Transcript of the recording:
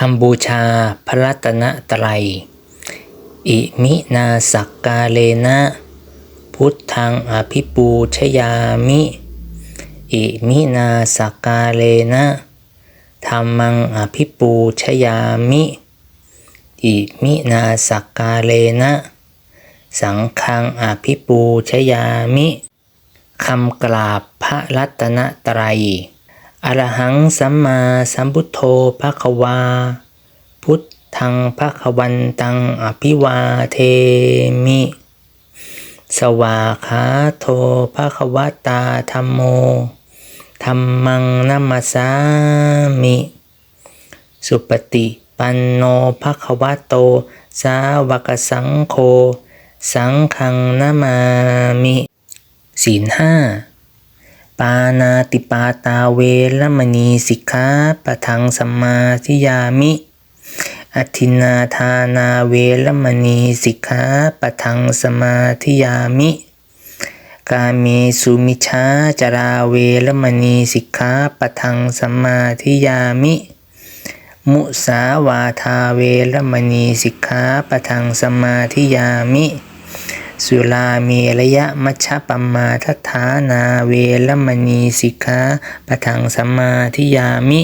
คำบูชาพระรัตนตรัย อิมินาสักกาเลนะ พุทธังอภิปูชยามิ อิมินาสักกาเลนะธรรมังอภิปูชยามิ อิมินาสักกาเลนะ สังฆังอภิปูชยามิ คำกราบพระรัตนตรัย อรหังสัมมาสัมพุทโธภะคะวา พุทธังภะคะวันตังอภิวาเทมิ สวาขาโทภะคะวตาธัมโมธัมมังนัมมสสามิ สุปฏิปันโนภะคะวะโต สาวกสังโฆ สังฆังนามามิ ศีลห้า ปานาติปาตาเวรมณีสิกขาปะทังสมมาธิยามิ อธินาทานาเวรมณีสิกขาปะทังสมาธิยามิ กาเมสุมิชาจาราเวรมณีสิกขาปะทังสมาธิยามิ มุสาวาทาเวรมณีสิกขาปะทังสมาธิยามิ สุลาเมระยะมัชฌปมาทฐานาเวรมณีสิกขาปะทังสัมมาทิยามิ